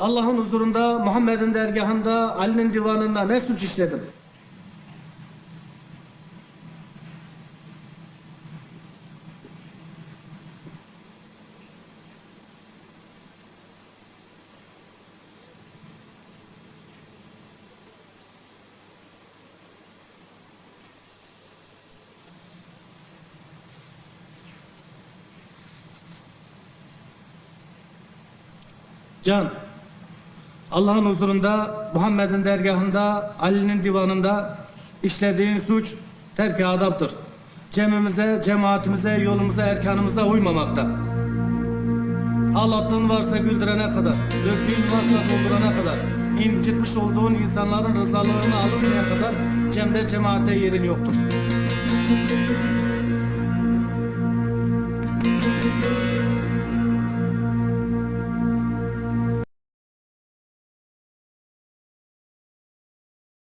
Allah'ın huzurunda, Muhammed'in dergahında, Ali'nin divanında ne suç işledim? Can, Allah'ın huzurunda, Muhammed'in dergahında, Ali'nin divanında işlediğin suç terk-i adaptır. Cemimize, cemaatimize, yolumuza, erkanımıza uymamakta. Ağlattığın varsa güldürene kadar, döktüğün varsa doldurana kadar, incitmiş olduğun insanların rızalığını alıncaya kadar cemde cemaatte yerin yoktur.